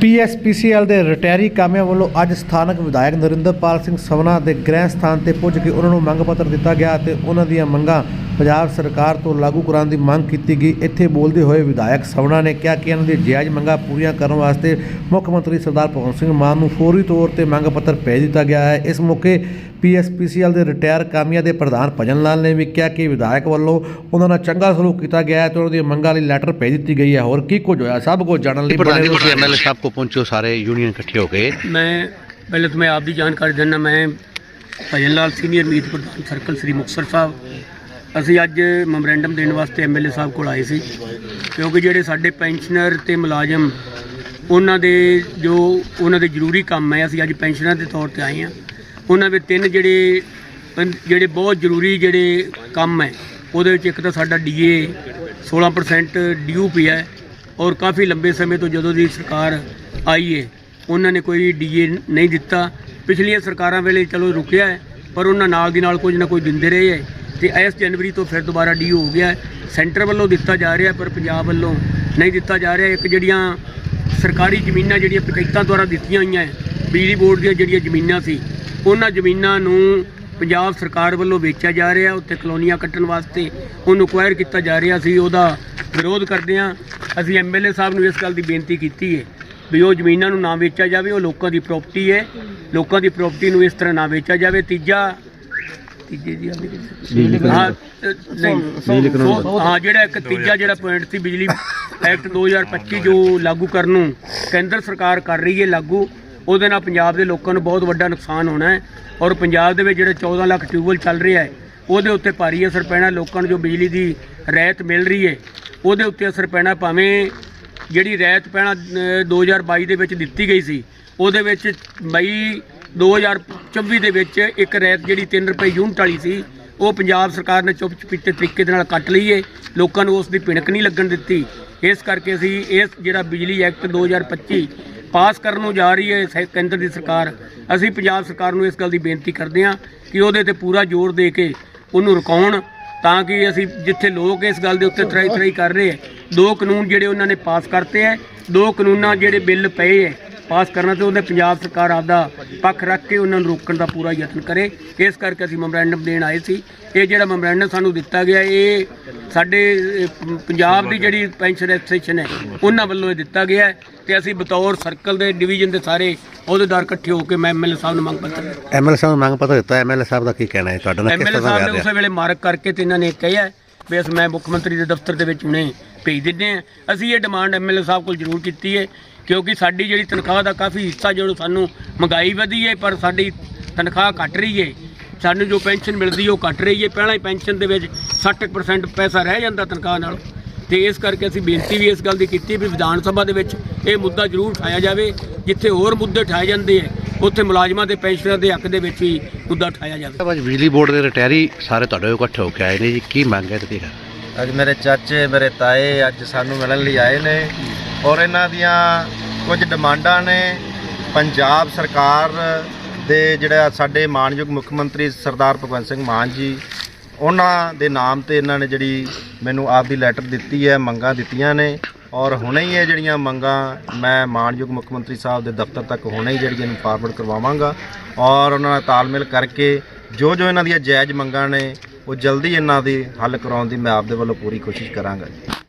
PSPCL ਦੇ retiree ਕਾਮਿਆਂ ਵੱਲੋਂ ਅੱਜ ਸਥਾਨਕ ਵਿਧਾਇਕ ਨਰਿੰਦਰਪਾਲ ਸਿੰਘ ਸਵਨਾ ਦੇ ਗ੍ਰਹਿ ਸਥਾਨ ਤੇ ਪੁੱਜ ਕੇ ਉਹਨਾਂ ਨੂੰ ਮੰਗ ਪੱਤਰ ਦਿੱਤਾ ਗਿਆ ਅਤੇ ਉਹਨਾਂ ਦੀਆਂ ਮੰਗਾਂ ਪੰਜਾਬ ਸਰਕਾਰ ਤੋਂ ਲਾਗੂ ਕਰਾਉਣ ਦੀ ਮੰਗ ਕੀਤੀ ਗਈ ਇੱਥੇ ਬੋਲਦੇ ਹੋਏ ਵਿਧਾਇਕ ਸਵਨਾ ਨੇ ਕਿਹਾ ਕਿ ਇਹਨਾਂ ਦੀ ਜਾਇਜ਼ ਮੰਗਾਂ ਪੂਰੀਆਂ ਕਰਨ ਵਾਸਤੇ ਮੁੱਖ ਮੰਤਰੀ ਸਰਦਾਰ ਭਗਵੰਤ ਸਿੰਘ ਮਾਨ ਨੂੰ ਫੌਰੀ ਤੌਰ ਤੇ ਮੰਗ ਪੱਤਰ ਭੇਜ ਦਿੱਤਾ ਗਿਆ ਹੈ ਇਸ ਮੌਕੇ ਪੀਐਸਪੀਸੀਐਲ ਦੇ ਰਿਟਾਇਰ ਕਾਮਿਆਂ ਦੇ ਪ੍ਰਧਾਨ ਭਜਨ ਲਾਲ ਨੇ ਵੀ ਕਿਹਾ ਕਿ ਵਿਧਾਇਕ ਵੱਲੋਂ ਉਹਨਾਂ ਨਾਲ ਚੰਗਾ ਸਲੂਕ ਕੀਤਾ ਗਿਆ ਹੈ ਤੇ ਉਹਨਾਂ ਦੀਆਂ ਮੰਗਾਂ ਲਈ ਲੈਟਰ ਭੇਜ ਦਿੱਤੀ ਗਈ ਹੈ ਹੋਰ ਕੀ ਕੁਝ ਹੋਇਆ ਸਭ ਕੁਝ ਜਾਣਨ ਲਈ प्रधान जी ਬਣੇ ਤੁਸੀਂ एमएलए साहब को पहुंचे हो सारे यूनियन इकट्ठे हो गए ਮੈਂ ਪਹਿਲੇ ਤਾਂ ਮੈਂ ਆਪ ਦੀ ਜਾਣਕਾਰੀ ਦਿੰਦਾ ਮੈਂ ਭਜਨ ਲਾਲ ਸੀਨੀਅਰ ਮੀਤ ਪ੍ਰਧਾਨ ਸਰਕਲ ਸ੍ਰੀ ਮੁਕਤਸਰ ਸਾਹਿਬ ਅਸੀਂ ਅੱਜ ਮੈਮੋਰੈਂਡਮ ਦੇਣ ਵਾਸਤੇ ਐਮਐਲਏ ਸਾਹਿਬ ਕੋਲ ਆਏ ਸੀ, ਕਿਉਂਕਿ ਜਿਹੜੇ ਸਾਡੇ ਪੈਨਸ਼ਨਰ ਤੇ ਮੁਲਾਜ਼ਮ, ਉਹਨਾਂ ਦੇ ਜੋ ਉਹਨਾਂ ਦੇ ਜ਼ਰੂਰੀ ਕੰਮ ਹੈ, ਅਸੀਂ ਅੱਜ ਪੈਨਸ਼ਨਰ ਦੇ ਤੌਰ ਤੇ ਆਏ ਹਾਂ। ਉਹਨਾਂ ਦੇ ਤਿੰਨ ਜਿਹੜੇ ਜਿਹੜੇ ਬਹੁਤ ਜ਼ਰੂਰੀ ਜਿਹੜੇ ਕੰਮ ਹੈ, ਉਹਦੇ ਵਿੱਚ ਇੱਕ ਤਾਂ ਸਾਡਾ ਡੀਏ 16% ਡਿਊ ਪਿਆ ਹੈ, ਔਰ ਕਾਫੀ ਲੰਬੇ ਸਮੇਂ ਤੋਂ ਜਦੋਂ ਦੀ ਸਰਕਾਰ ਆਈ ਹੈ ਉਹਨਾਂ ਨੇ ਕੋਈ ਡੀਏ ਨਹੀਂ ਦਿੱਤਾ। ਪਿਛਲੀਆਂ ਸਰਕਾਰਾਂ ਵੇਲੇ ਚਲੋ ਰੁਕਿਆ ਹੈ, ਪਰ ਉਹਨਾਂ ਨਾਲ ਦੀ ਨਾਲ ਕੁਝ ਨਾ ਕੁਝ ਦਿੰਦੇ ਰਹੇ ਹੈ। ਤੇ ਇਸ ਜਨਵਰੀ ਤੋਂ ਫਿਰ ਦੁਬਾਰਾ ਡੀਓ ਹੋ ਗਿਆ। ਸੈਂਟਰ ਵੱਲੋਂ ਦਿੱਤਾ ਜਾ ਰਿਹਾ, ਪਰ ਪੰਜਾਬ ਵੱਲੋਂ ਨਹੀਂ ਦਿੱਤਾ ਜਾ ਰਿਹਾ। ਇੱਕ ਜਿਹੜੀਆਂ ਸਰਕਾਰੀ ਜ਼ਮੀਨਾਂ ਜਿਹੜੀਆਂ ਪੰਚਾਇਤਾਂ ਦੁਆਰਾ ਦਿੱਤੀਆਂ ਹੋਈਆਂ ਹੈ, ਬਿਜਲੀ ਬੋਰਡ ਦੀਆਂ ਜਿਹੜੀਆਂ ਜ਼ਮੀਨਾਂ ਸੀ, ਉਹਨਾਂ ਜ਼ਮੀਨਾਂ ਨੂੰ ਪੰਜਾਬ ਸਰਕਾਰ ਵੱਲੋਂ ਵੇਚਿਆ ਜਾ ਰਿਹਾ। ਉੱਤੇ ਕਲੋਨੀਆਂ ਕੱਟਣ ਵਾਸਤੇ ਉਹਨੂੰ ਅਕਵਾਇਰ ਕੀਤਾ ਜਾ ਰਿਹਾ ਸੀ। ਉਹਦਾ ਵਿਰੋਧ ਕਰਦੇ ਹਾਂ। ਅਸੀਂ ਐਮਐਲਏ ਸਾਹਿਬ ਨੂੰ ਇਸ ਗੱਲ ਦੀ ਬੇਨਤੀ ਕੀਤੀ ਹੈ ਵੀ ਉਹ ਜ਼ਮੀਨਾਂ ਨੂੰ ਨਾ ਵੇਚਿਆ ਜਾਵੇ। ਉਹ ਲੋਕਾਂ ਦੀ ਪ੍ਰਾਪਰਟੀ ਹੈ। ਲੋਕਾਂ ਦੀ ਪ੍ਰਾਪਰਟੀ ਨੂੰ ਇਸ ਤਰ੍ਹਾਂ ਨਾ ਵੇਚਿਆ ਜਾਵੇ। ਤੀਜਾ ਤੀਜੇ ਦੀ? ਆਵੇ ਹਾਂ ਨਹੀਂ ਸੋ- ਹਾਂ ਜਿਹੜਾ ਇੱਕ ਤੀਜਾ ਜਿਹੜਾ ਪੁਆਇੰਟ ਸੀ ਬਿਜਲੀ ਐਕਟ 2025 ਜੋ ਲਾਗੂ ਕਰਨ ਨੂੰ ਕੇਂਦਰ ਸਰਕਾਰ ਕਰ ਰਹੀ ਹੈ ਲਾਗੂ ਉਹਦੇ ਨਾਲ ਪੰਜਾਬ ਦੇ ਲੋਕਾਂ ਨੂੰ ਬਹੁਤ ਵੱਡਾ ਨੁਕਸਾਨ ਹੋਣਾ ਹੈ ਔਰ ਪੰਜਾਬ ਦੇ ਵਿੱਚ ਜਿਹੜੇ 14 ਲੱਖ ਟਿਊਬਵੈੱਲ ਚੱਲ ਰਿਹਾ ਹੈ ਉਹਦੇ ਉੱਤੇ ਭਾਰੀ ਅਸਰ ਪੈਣਾ ਲੋਕਾਂ ਨੂੰ ਜੋ ਬਿਜਲੀ ਦੀ ਰਹਿਤ ਮਿਲ ਰਹੀ ਹੈ ਉਹਦੇ ਉੱਤੇ ਅਸਰ ਪੈਣਾ ਭਾਵੇਂ ਜਿਹੜੀ ਰਹਿਤ ਪੈਣਾ ਅ, 2022 ਦੇ ਵਿੱਚ ਦਿੱਤੀ ਗਈ ਸੀ ਉਹਦੇ ਵਿੱਚ ਮਈ 2024 ਦੇ ਵਿੱਚ ਇੱਕ ਰੈਤ ਜਿਹੜੀ 3 ਰੁਪਏ ਯੂਨਿਟ ਵਾਲੀ ਸੀ, ਉਹ ਪੰਜਾਬ ਸਰਕਾਰ ਨੇ ਚੁੱਪ ਚਪੀਤੇ ਤਰੀਕੇ ਦੇ ਨਾਲ ਕੱਟ ਲਈ ਏ। ਲੋਕਾਂ ਨੂੰ ਉਸ ਦੀ ਭਿਣਕ ਨਹੀਂ ਲੱਗਣ ਦਿੱਤੀ। ਇਸ ਕਰਕੇ ਅਸੀਂ ਇਸ ਜਿਹੜਾ ਬਿਜਲੀ ਐਕਟ 2025 ਪਾਸ ਕਰਨ ਨੂੰ ਜਾ ਰਹੀ ਹੈ ਕੇਂਦਰ ਦੀ ਸਰਕਾਰ, ਅਸੀਂ ਪੰਜਾਬ ਸਰਕਾਰ ਨੂੰ ਇਸ ਗੱਲ ਦੀ ਬੇਨਤੀ ਕਰਦੇ ਹਾਂ ਕਿ ਉਹਦੇ ਤੇ ਪੂਰਾ ਜ਼ੋਰ ਦੇ ਕੇ ਉਹਨੂੰ ਰੁਕਾਉਣ, ਤਾਂ ਕਿ ਅਸੀਂ ਜਿੱਥੇ ਲੋਕ ਇਸ ਗੱਲ ਦੇ ਉੱਤੇ ਤਰਾਈ ਤਰਾਈ ਕਰ ਰਹੇ ਹੈ ਦੋ ਕਾਨੂੰਨ ਜਿਹੜੇ ਉਹਨਾਂ ਨੇ ਪਾਸ ਕਰਤੇ ਹੈ ਦੋ ਕਾਨੂੰਨਾਂ ਜਿਹੜੇ ਬਿੱਲ ਪਏ ਹੈ ਪਾਸ ਕਰਨਾ ਤੇ ਉਹਨੇ ਪੰਜਾਬ ਸਰਕਾਰ ਆਪਦਾ ਪੱਖ ਰੱਖ ਕੇ ਉਹਨਾਂ ਨੂੰ ਰੋਕਣ ਦਾ ਪੂਰਾ ਯਤਨ ਕਰੇ। ਇਸ ਕਰਕੇ ਅਸੀਂ ਮੈਮੋਰੈਂਡਮ ਦੇਣ ਆਏ ਸੀ। ਇਹ ਜਿਹੜਾ ਮੈਮੋਰੈਂਡਮ ਸਾਨੂੰ ਦਿੱਤਾ ਗਿਆ ਇਹ ਸਾਡੇ ਪੰਜਾਬ ਦੀ ਜਿਹੜੀ ਪੈਨਸ਼ਨ ਐਸੋਸੀਏਸ਼ਨ ਹੈ ਉਹਨਾਂ ਵੱਲੋਂ ਇਹ ਦਿੱਤਾ ਗਿਆ ਤੇ ਅਸੀਂ ਬਤੌਰ ਸਰਕਲ ਦੇ ਡਿਵੀਜ਼ਨ ਦੇ ਸਾਰੇ ਉਹਦੇਦਾਰ ਇਕੱਠੇ ਹੋ ਕੇ ਮੈਂ ਐਮਐਲਏ ਸਾਹਿਬ ਨੂੰ ਮੰਗ ਪੱਤਰ ਐਮਐਲਏ ਸਾਹਿਬ ਨੂੰ ਮੰਗ ਪੱਤਰ ਦਿੱਤਾ। ਐਮਐਲਏ ਸਾਹਿਬ ਦਾ ਕੀ ਕਹਿਣਾ ਹੈ? ਤੁਹਾਡਾ ਨਾਲ ਕਿਸ ਤਰ੍ਹਾਂ ਵਿਆਹ ਸਾਹਿਬ ਨੇ ਉਸ ਵੇਲੇ ਮਾਰਕ ਕਰਕੇ ਤੇ ਇਹਨਾਂ ਨੇ ਕਿਹਾ ਵੀ ਅਸ ਮੈਂ ਮੁੱਖ ਮੰਤਰੀ ਦੇ ਦਫ਼ਤਰ ਦੇ ਵਿੱਚ ਹੁਣੇ ਭੇਜ ਦਿੰਦੇ ਆ ਅਸੀਂ ਇਹ ਡਿਮਾਂਡ ਐਮਐਲਏ ਸਾਹਿਬ ਕੋਲ ਜ਼ਰੂਰ ਕੀਤੀ ਹੈ ਕਿਉਂਕਿ ਸਾਡੀ ਜਿਹੜੀ ਤਨਖਾਹ ਦਾ ਕਾਫੀ ਹਿੱਸਾ ਜਿਹੜਾ ਸਾਨੂੰ ਮਹਿੰਗਾਈ ਵਧੀ ਹੈ ਪਰ ਸਾਡੀ ਤਨਖਾਹ ਘਟ ਰਹੀ ਹੈ। ਸਾਨੂੰ ਜੋ ਪੈਨਸ਼ਨ ਮਿਲਦੀ ਹੈ ਉਹ ਘਟ ਰਹੀ ਹੈ। ਪਹਿਲਾਂ ਹੀ ਪੈਨਸ਼ਨ ਦੇ ਵਿੱਚ 60% ਪੈਸਾ ਰਹਿ ਜਾਂਦਾ ਤਨਖਾਹ ਨਾਲ। ਤੇ ਇਸ ਕਰਕੇ ਅਸੀਂ ਬੇਨਤੀ ਵੀ ਇਸ ਗੱਲ ਦੀ ਕੀਤੀ ਵੀ ਵਿਧਾਨ ਸਭਾ ਦੇ ਵਿੱਚ ਇਹ ਮੁੱਦਾ ਜ਼ਰੂਰ ਉਠਾਇਆ ਜਾਵੇ ਜਿੱਥੇ ਹੋਰ ਮੁੱਦੇ ਉਠਾਏ ਜਾਂਦੇ ਹੈ ਉੱਥੇ ਮੁਲਾਜ਼ਮਾਂ ਦੇ ਪੈਨਸ਼ਨਰਾਂ ਦੇ ਹੱਕ ਦੇ ਵਿੱਚ ਵੀ ਮੁੱਦਾ ਉਠਾਇਆ ਜਾਵੇ। ਅੱਜ ਬਿਜਲੀ ਬੋਰਡ ਦੇ ਰਿਟਾਇਰੀ ਸਾਰੇ ਤੁਹਾਡੇ ਕੋਲ ਇਕੱਠੇ ਹੋ ਕੇ ਆਏ ਨੇ ਜੀ ਕੀ ਮੰਗ ਹੈ ਤੇ ਅੱਜ ਮੇਰੇ ਚਾਚੇ ਮੇਰੇ ਤਾਏ ਅੱਜ ਸਾਨੂੰ ਮਿਲਣ ਲਈ ਆਏ ਨੇ। ਔਰ ਇਹਨਾਂ ਦੀਆਂ ਕੁਝ ਡਿਮਾਂਡਾਂ ਨੇ। ਪੰਜਾਬ ਸਰਕਾਰ ਦੇ ਜਿਹੜਾ ਸਾਡੇ ਮਾਨਯੋਗ ਮੁੱਖ ਮੰਤਰੀ ਸਰਦਾਰ ਭਗਵੰਤ ਸਿੰਘ ਮਾਨ ਜੀ, ਉਹਨਾਂ ਦੇ ਨਾਮ ਤੇ ਇਹਨਾਂ ਨੇ ਜਿਹੜੀ ਮੈਨੂੰ ਆਪ ਦੀ ਲੈਟਰ ਦਿੱਤੀ ਹੈ, ਮੰਗਾਂ ਦਿੱਤੀਆਂ ਨੇ। ਔਰ ਹੁਣੇ ਹੀ ਇਹ ਜਿਹੜੀਆਂ ਮੰਗਾਂ ਮੈਂ ਮਾਨਯੋਗ ਮੁੱਖ ਮੰਤਰੀ ਸਾਹਿਬ ਦੇ ਦਫ਼ਤਰ ਤੱਕ ਹੁਣੇ ਹੀ ਜਿਹੜੀਆਂ ਨੂੰ ਫਾਰਵਰਡ ਕਰਵਾਵਾਂਗਾ। ਔਰ ਉਹਨਾਂ ਨਾਲ ਤਾਲਮੇਲ ਕਰਕੇ ਜੋ ਜੋ ਇਹਨਾਂ ਦੀਆਂ ਜਾਇਜ਼ ਮੰਗਾਂ ਨੇ, ਉਹ ਜਲਦੀ ਇਹਨਾਂ ਦੀ ਹੱਲ ਕਰਾਉਣ ਦੀ ਮੈਂ ਆਪਦੇ ਵੱਲੋਂ ਪੂਰੀ ਕੋਸ਼ਿਸ਼ ਕਰਾਂਗਾ ਜੀ।